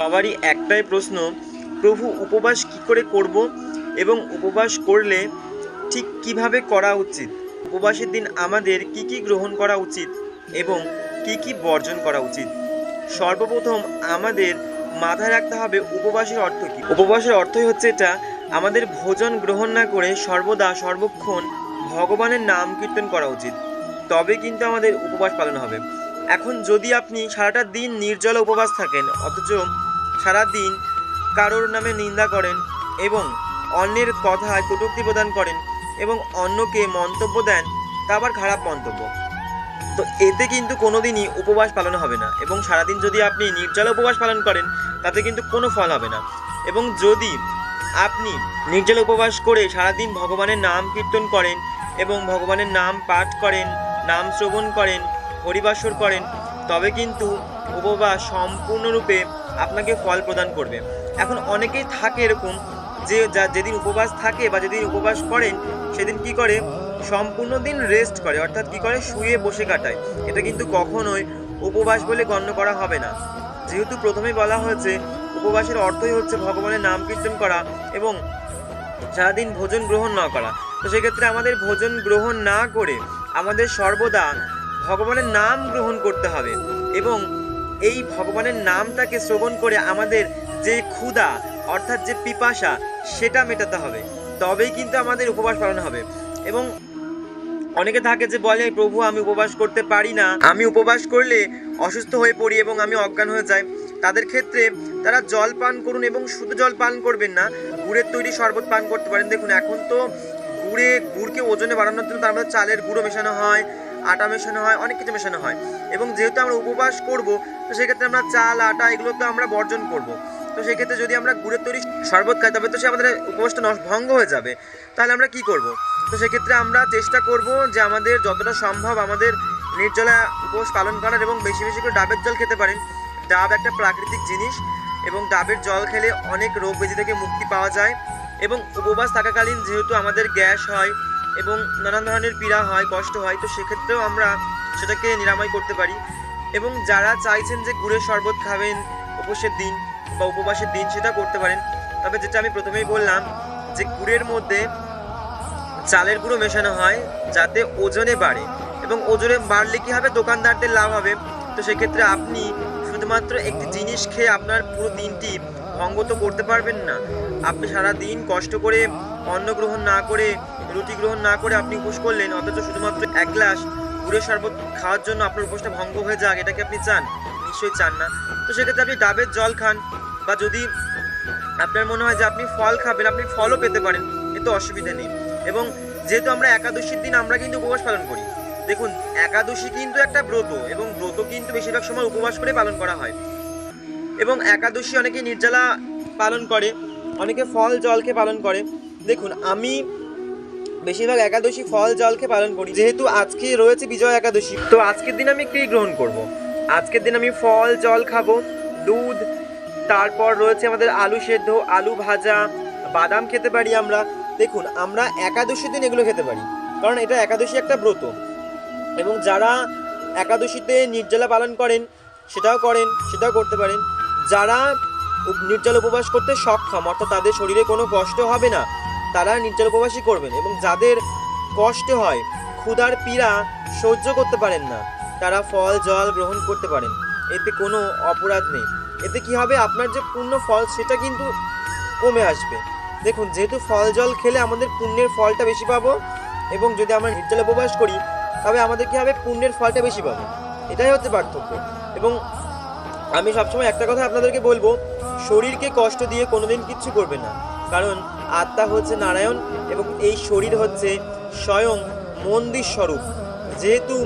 সবারই একটাই প্রশ্ন, প্রভু উপবাস কি করে করব এবং উপবাস করলে ঠিক কীভাবে করা উচিত? উপবাসের দিন আমাদের কি কি গ্রহণ করা উচিত এবং কি কি বর্জন করা উচিত? সর্বপ্রথম আমাদের মাথায় রাখতে হবে উপবাসের অর্থ কী? উপবাসের অর্থই হচ্ছে এটা, আমাদের ভোজন গ্রহণ না করে সর্বদা, সর্বক্ষণ ভগবানের নাম কীর্তন করা উচিত। তবে কিন্তু আমাদের উপবাস পালন হবে। এখন যদি আপনি সারাটা দিন নির্জল উপবাস থাকেন, অথচ সারা দিন কারোর নামে নিন্দা করেন এবং অন্যের কথায় কটূক্তি প্রদান করেন এবং অন্যকে মন্তব্য দেন, তা আবার খারাপ মন্তব্য। তো এতে কিন্তু কোনো দিনই উপবাস পালন হবে না এবং সারাদিন যদি আপনি নির্জলা উপবাস পালন করেন, তাতে কিন্তু কোনো ফল হবে না। এবং যদি আপনি নির্জলা উপবাস করে সারাদিন ভগবানের নাম কীর্তন করেন এবং ভগবানের নাম পাঠ করেন, নাম শ্রবণ করেন হরিবাসর করেন, তবে কিন্তু উপবাস সম্পূর্ণরূপে আপনাকে ফল প্রদান করবে। এখন অনেকেই থাকে এরকম যে যা যেদিন উপবাস থাকে বা যেদিন উপবাস করেন সেদিন কি করে? সম্পূর্ণ দিন রেস্ট করে, অর্থাৎ কি করে? শুয়ে বসে কাটায়। এটা কিন্তু কখনোই উপবাস বলে গণ্য করা হবে না। যেহেতু প্রথমেই বলা হয়েছে, উপবাসের অর্থই হচ্ছে ভগবানের নাম কীর্তন করা এবং সারাদিন ভোজন গ্রহণ না করা। তো সেক্ষেত্রে আমাদের ভোজন গ্রহণ না করে আমাদের সর্বদা ভগবানের নাম গ্রহণ করতে হবে এবং এই ভগবানের নামটাকে শ্রবণ করে আমাদের যে ক্ষুধা, অর্থাৎ যে পিপাসা, সেটা মেটাতে হবে। তবেই কিন্তু আমাদের উপবাস পালন হবে। এবং অনেকে থাকে যে বলে, প্রভু, আমি উপবাস করতে পারি না। আমি উপবাস করলে অসুস্থ হয়ে পড়ি এবং আমি অজ্ঞান হয়ে যাই। তাদের ক্ষেত্রে তারা জল পান করুন এবং শুধু জল পান করবেন না, গুড়ের তৈরি শরবত পান করতে পারেন। দেখুন, এখন তো গুড়ে, গুড়কে ওজনে বাড়ানোর জন্য তার মধ্যে চালের গুঁড়ো মেশানো হয়। আটা মেশানো হয়, অনেক কিছু মেশানো হয়। এবং যেহেতু আমরা উপবাস করব, তো সেক্ষেত্রে আমরা চাল, আটা এগুলো তো আমরা বর্জন করব। তো সেক্ষেত্রে যদি আমরা গুড়ের তৈরি শরবত খাই, তবে তো সে আমাদের উপবাসটা ভঙ্গ হয়ে যাবে। তাহলে আমরা কি করব? তো সেক্ষেত্রে আমরা চেষ্টা করব যে আমাদের যতটা সম্ভব আমাদের নির্জলা উপবাস পালন করার এবং বেশি বেশি করে ডাবের জল খেতে পারেন। ডাব একটা প্রাকৃতিক জিনিস এবং ডাবের জল খেলে অনেক রোগ ব্যাধি থেকে মুক্তি পাওয়া যায়। এবং উপবাস থাকাকালীন যেহেতু আমাদের গ্যাস হয় এবং নানান ধরনের পীড়া হয়, কষ্ট হয়, তো সেক্ষেত্রেও আমরা সেটাকে নিরাময় করতে পারি। এবং যারা চাইছেন যে গুড়ের শরবত খাবেন, উপোসের দিন বা উপবাসের দিন সেটা করতে পারেন, তবে যেটা আমি প্রথমেই বললাম যে গুড়ের মধ্যে চালের গুঁড়ো মেশানো হয় যাতে ওজনে বাড়ে এবং ওজনে বাড়লে কী হবে? দোকানদারদের লাভ হবে। তো সেক্ষেত্রে আপনি শুধুমাত্র একটি জিনিস খেয়ে আপনার পুরো দিনটি ভঙ্গ তো করতে পারবেন না। আপনি সারা দিন কষ্ট করে অন্ন গ্রহণ না করে, রুটি গ্রহণ না করে আপনি উপোস করলেন, অথচ শুধুমাত্র এক গ্লাস গুড়ের শরবত খাওয়ার জন্য আপনার উপোসটা ভঙ্গ হয়ে যাক এটাকে আপনি চান? নিশ্চয়ই চান না। তো সেক্ষেত্রে আপনি ডাবের জল খান, বা যদি আপনার মনে হয় যে আপনি ফল খাবেন, আপনি ফলও পেতে পারেন এতে অসুবিধা নেই। এবং যেহেতু আমরা একাদশীর দিন আমরা কিন্তু উপবাস পালন করি। দেখুন, একাদশী কিন্তু একটা ব্রত, এবং ব্রত কিন্তু বেশিরভাগ সময় উপবাস করে পালন করা হয়। এবং একাদশী অনেকে নির্জলা পালন করে, অনেকে ফল জলকে পালন করে। দেখুন, আমি বেশিরভাগ একাদশী ফল জলকে পালন করি। যেহেতু আজকে রয়েছে বিজয় একাদশী, তো আজকের দিন আমি কি গ্রহণ করব। আজকের দিন আমি ফল, জল খাব, দুধ, তারপর রয়েছে আমাদের আলু সেদ্ধ, আলু ভাজা, বাদাম খেতে পারি আমরা। দেখুন, আমরা একাদশীর দিন এগুলো খেতে পারি, কারণ এটা একাদশী একটা ব্রত। এবং যারা একাদশীতে নির্জলা পালন করেন, সেটাও করেন, সেটাও করতে পারেন। যারা নির্জল উপবাস করতে সক্ষম, অর্থাৎ তাদের শরীরে কোনো কষ্ট হবে না, তারা নির্জল উপবাসই করবেন এবং যাদের কষ্ট হয়, ক্ষুধার পীড়া সহ্য করতে পারেন না, তারা ফল, জল গ্রহণ করতে পারেন। এতে কোনো অপরাধ নেই। এতে কি হবে? আপনার যে পূর্ণ ফল, সেটা কিন্তু কমে আসবে। দেখুন, যেহেতু ফল, জল খেলে আমাদের পুণ্যের ফলটা বেশি পাবো, এবং যদি আমরা নির্জল উপবাস করি, তবে আমাদের কি হবে? পুণ্যের ফলটা বেশি পাবো। এটাই হচ্ছে পার্থক্য। এবং আমি সবসময় একটা কথা আপনাদেরকে বলব, শরীরকে কষ্ট দিয়ে কোনোদিন কিচ্ছু করবে না। কারণ আত্মা হচ্ছে নারায়ণ এবং এই শরীর হচ্ছে স্বয়ং মন্দির স্বরূপ। যেহেতু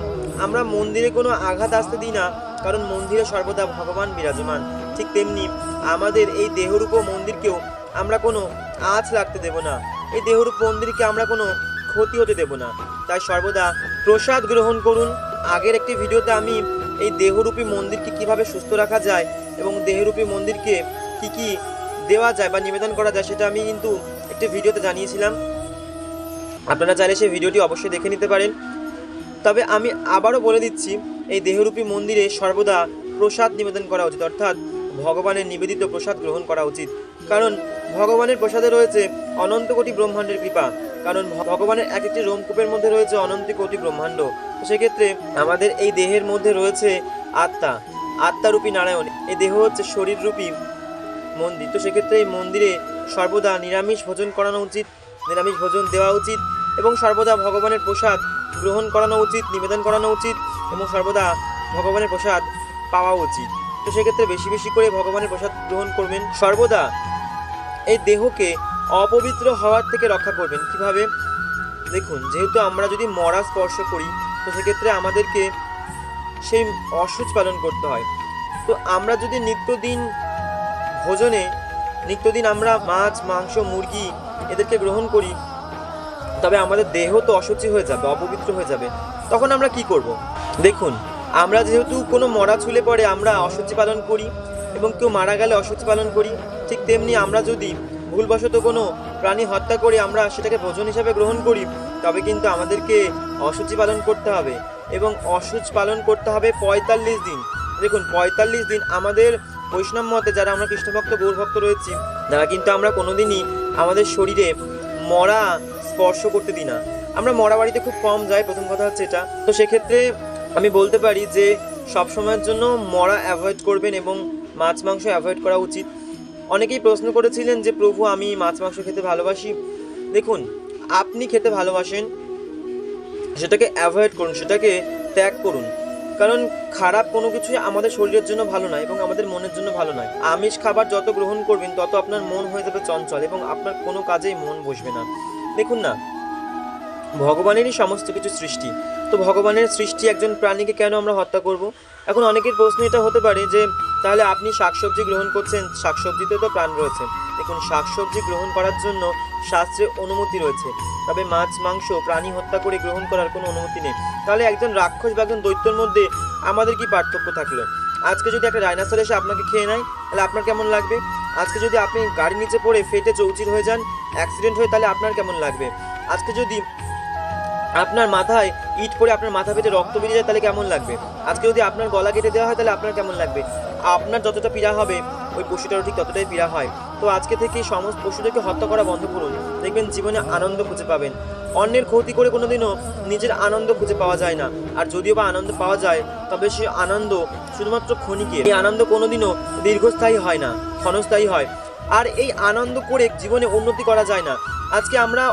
আমরা মন্দিরে কোনো আঘাত আসতে দিই না, কারণ মন্দিরে সর্বদা ভগবান বিরাজমান। ঠিক তেমনি আমাদের এই দেহরূপ মন্দিরকেও আমরা কোনো আঁচ লাগতে দেব না। এই দেহরূপ মন্দিরকে আমরা কোনো ক্ষতি হতে দেব না। তাই সর্বদা প্রসাদ গ্রহণ করুন। আগের একটি ভিডিওতে আমি এই দেহরূপী মন্দিরকে কীভাবে সুস্থ রাখা যায় এবং দেহরূপী মন্দিরকে কি কি দেওয়া যায় বা নিবেদন করা যায় সেটা আমি কিন্তু একটি ভিডিওতে জানিয়েছিলাম। আপনারা চাইলে সেই ভিডিওটি অবশ্যই দেখে নিতে পারেন। তবে আমি আবারও বলে দিচ্ছি, এই দেহরূপী মন্দিরে সর্বদা প্রসাদ নিবেদন করা উচিত, অর্থাৎ ভগবানের নিবেদিত প্রসাদ গ্রহণ করা উচিত। কারণ ভগবানের প্রসাদে রয়েছে অনন্ত কোটি ব্রহ্মাণ্ডের কৃপা। কারণ ভগবানের এক একটি রোমকূপের মধ্যে রয়েছে অনন্ত কোটি ব্রহ্মাণ্ড। সেক্ষেত্রে আমাদের এই দেহের মধ্যে রয়েছে আত্মা, আত্মারূপী নারায়ণ। এই দেহ হচ্ছে শরীররূপী মন্দির। তো সেক্ষেত্রে এই মন্দিরে সর্বদা নিরামিষ ভোজন করানো উচিত, নিরামিষ ভোজন দেওয়া উচিত এবং সর্বদা ভগবানের প্রসাদ গ্রহণ করানো উচিত, নিবেদন করানো উচিত এবং সর্বদা ভগবানের প্রসাদ পাওয়া উচিত। তো সেক্ষেত্রে বেশি বেশি করে ভগবানের প্রসাদ গ্রহণ করবেন। সর্বদা এই দেহকে অপবিত্র হওয়ার থেকে রক্ষা করবেন। কীভাবে? দেখুন, যেহেতু আমরা যদি মরা স্পর্শ করি তো সেক্ষেত্রে আমাদেরকে সেই অসুচ পালন করতে হয়। তো আমরা যদি নিত্যদিন ভোজনে, নিত্যদিন আমরা মাছ, মাংস, মুরগি এদেরকে গ্রহণ করি, তবে আমাদের দেহ তো অসুচি হয়ে যাবে, অপবিত্র হয়ে যাবে, তখন আমরা কি করব? দেখুন, আমরা যেহেতু কোনো মরা ছুলে পরে আমরা অসুচি পালন করি এবং কেউ মারা গেলে অসুচি পালন করি, ঠিক তেমনি আমরা যদি ভুলবশত কোনো প্রাণী হত্যা করে আমরা সেটাকে ভোজন হিসাবে গ্রহণ করি তবে কিন্তু আমাদেরকে অসুচি পালন করতে হবে এবং অসুচ পালন করতে হবে পঁয়তাল্লিশ দিন। দেখুন, পঁয়তাল্লিশ দিন আমাদের বৈষ্ণব মতে যারা আমরা কৃষ্ণভক্ত, গৌরভক্ত রয়েছি, তারা কিন্তু আমরা কোনোদিনই আমাদের শরীরে মরা স্পর্শ করতে দিই না। আমরা মরা বাড়িতে খুব কম যাই, প্রথম কথা হচ্ছে এটা। তো সেক্ষেত্রে আমি বলতে পারি যে সব সময়ের জন্য মরা অ্যাভয়েড করবেন এবং মাছ, মাংস অ্যাভয়েড করা উচিত। অনেকেই প্রশ্ন করেছিলেন যে, প্রভু, আমি মাছ, মাংস খেতে ভালোবাসি? দেখুন আপনি খেতে ভালোবাসেন, সেটাকে অ্যাভয়েড করুন, সেটাকে ত্যাগ করুন। কারণ খারাপ কোনো কিছুই আমাদের শরীরের জন্য ভালো নয় এবং আমাদের মনের জন্য ভালো নয়। আমিষ খাবার যত গ্রহণ করবেন, তত আপনার মন হয়ে যাবে চঞ্চল এবং আপনার কোনো কাজেই মন বসবে না। দেখুন না, ভগবানেরই সমস্ত কিছু সৃষ্টি। তো ভগবানের সৃষ্টি একজন প্রাণীকে কেন আমরা হত্যা করব? এখন অনেকের প্রশ্ন এটা হতে পারে যে, তাহলে আপনি শাকসবজি গ্রহণ করছেন, শাকসবজিতে তো প্রাণ রয়েছে। দেখুন, শাকসবজি গ্রহণ করার জন্য শাস্ত্রে অনুমতি রয়েছে। তবে মাছ, মাংস প্রাণী হত্যা করে গ্রহণ করার কোনো অনুমতি নেই। তাহলে একজন রাক্ষস বা একজন দৈত্যর মধ্যে আমাদের কি পার্থক্য থাকল? আজকে যদি একটা ডাইনাসর এসে আপনাকে খেয়ে নেয়, তাহলে আপনার কেমন লাগবে? আজকে যদি আপনি গাড়ির নিচে পড়ে ফেটে চৌচির হয়ে যান অ্যাক্সিডেন্ট হয়ে, তাহলে আপনার কেমন লাগবে? আজকে যদি আপনার মাথায় ইট পড়ে আপনার মাথা পেটে রক্ত বেরিয়ে যায়, তাহলে কেমন লাগবে? আজকে যদি আপনার গলা কেটে দেওয়া হয়, তাহলে আপনার কেমন লাগবে? আপনার যতটা পীড়া হবে, ওই পশুটারও ঠিক ততটাই পীড়া হয়। তো আজকে থেকে সমস্ত পশুদেরকে হত্যা করা বন্ধ করুন। দেখবেন জীবনে আনন্দ খুঁজে পাবেন। অন্যের ক্ষতি করে কোনোদিনও নিজের আনন্দ খুঁজে পাওয়া যায় না। আর যদিও বা আনন্দ পাওয়া যায়, তবে সে আনন্দ শুধুমাত্র ক্ষণিকের। এই আনন্দ কোনোদিনও দীর্ঘস্থায়ী হয় না, ক্ষণস্থায়ী হয়। আর এই আনন্দ করে জীবনে উন্নতি করা যায় না। আজকে আমরা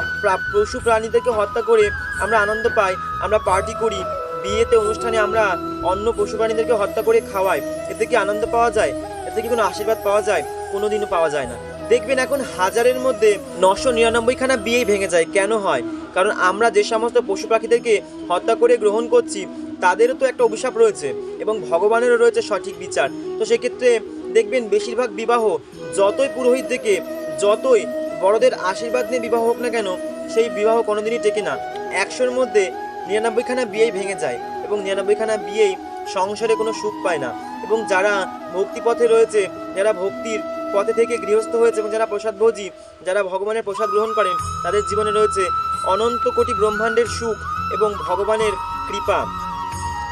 পশু প্রাণীদেরকে হত্যা করে আমরা আনন্দ পাই, আমরা পার্টি করি, বিয়েতে, অনুষ্ঠানে আমরা অন্য পশু প্রাণীদেরকে হত্যা করে খাওয়াই। এতে কি আনন্দ পাওয়া যায়? এতে কি কোনো আশীর্বাদ পাওয়া যায়? কোনোদিনও পাওয়া যায় না। দেখবেন এখন হাজারের মধ্যে নশো নিরানব্বইখানা বিয়েই ভেঙে যায়। কেন হয়? কারণ আমরা যে সমস্ত পশু পাখিদেরকে হত্যা করে গ্রহণ করছি, তাদেরও তো একটা অভিশাপ রয়েছে এবং ভগবানেরও রয়েছে সঠিক বিচার। তো সেক্ষেত্রে দেখবেন বেশিরভাগ বিবাহ যতই পুরোহিত থেকে যতই বড়দের আশীর্বাদ নিয়ে বিবাহ হোক না কেন, সেই বিবাহ কোনোদিনই টেকে না। একশোর মধ্যে নিরানব্বইখানা বিয়েই ভেঙে যায় এবং নিরানব্বইখানা বিয়েই সংসারে কোনো সুখ পায় না। এবং যারা ভক্তিপথে রয়েছে, যারা ভক্তির পথে থেকে গৃহস্থ হয়েছে এবং যারা প্রসাদ ভোজি, যারা ভগবানের প্রসাদ গ্রহণ করেন, তাদের জীবনে রয়েছে অনন্ত কোটি ব্রহ্মাণ্ডের সুখ এবং ভগবানের কৃপা।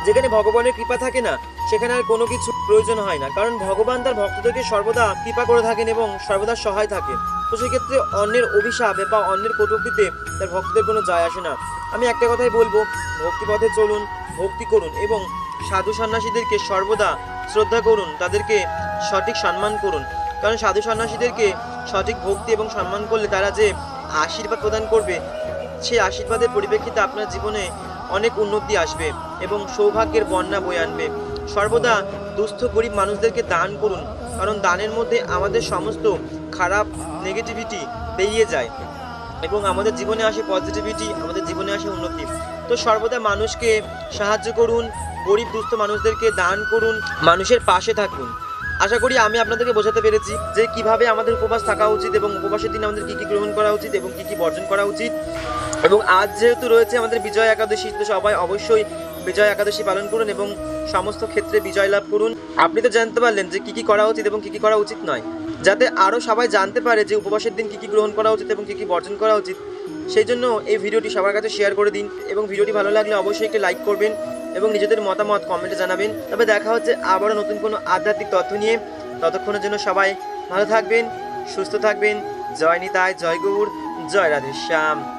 যেখানে ভগবানের কৃপা থাকে না, সেখানে আর কোনো কিছু প্রয়োজন হয় না। কারণ ভগবান তার ভক্তদেরকে সর্বদা কৃপা করে থাকেন এবং সর্বদা সহায় থাকেন। তো সেক্ষেত্রে অন্যের অভিশাপে বা অন্যের কটূক্তিতে তার ভক্তদের কোনো যায় আসে না। আমি একটা কথাই বলব, ভক্তিপথে চলুন, ভক্তি করুন এবং সাধু সন্ন্যাসীদেরকে সর্বদা শ্রদ্ধা করুন, তাদেরকে সঠিক সম্মান করুন। কারণ সাধু সন্ন্যাসীদেরকে সঠিক ভক্তি এবং সম্মান করলে তারা যে আশীর্বাদ প্রদান করবে, সেই আশীর্বাদের পরিপ্রেক্ষিতে আপনার জীবনে অনেক উন্নতি আসবে এবং সৌভাগ্যের বন্যা বয়ে আনবে। সর্বদা দুস্থ, গরিব মানুষদেরকে দান করুন, কারণ দানের মধ্যে আমাদের সমস্ত খারাপ নেগেটিভিটি বেরিয়ে যায় এবং আমাদের জীবনে আসে পজিটিভিটি আমাদের জীবনে আসে উন্নতি। তো সর্বদা মানুষকে সাহায্য করুন, গরিব, দুস্থ মানুষদেরকে দান করুন, মানুষের পাশে থাকুন। আশা করি আমি আপনাদেরকে বোঝাতে পেরেছি যে কীভাবে আমাদের উপবাস থাকা উচিত এবং উপবাসের দিন আমাদের কী কী গ্রহণ করা উচিত এবং কী কী বর্জন করা উচিত। এবং আজ যেহেতু রয়েছে আমাদের বিজয় একাদশী, তো সবাই অবশ্যই বিজয় একাদশী পালন করুন এবং সমস্ত ক্ষেত্রে বিজয় লাভ করুন। আপনি তো জানতে পারলেন যে কী কী করা উচিত এবং কী কী করা উচিত নয়। যাতে আরও সবাই জানতে পারে যে উপবাসের দিন কী কী গ্রহণ করা উচিত এবং কী কী বর্জন করা উচিত। সেই জন্য এই ভিডিওটি সবার কাছে শেয়ার করে দিন এবং ভিডিওটি ভালো লাগলে অবশ্যই একটি লাইক করবেন। এবং নিজেদের মতামত কমেন্টে জানাবেন। তবে দেখা হচ্ছে আবারও নতুন কোনো আধ্যাত্মিক তথ্য নিয়ে। ততক্ষণের জন্য সবাই ভালো থাকবেন, সুস্থ থাকবেন। জয় নিতায় জয় গৌর জয় রাধেশ্যাম।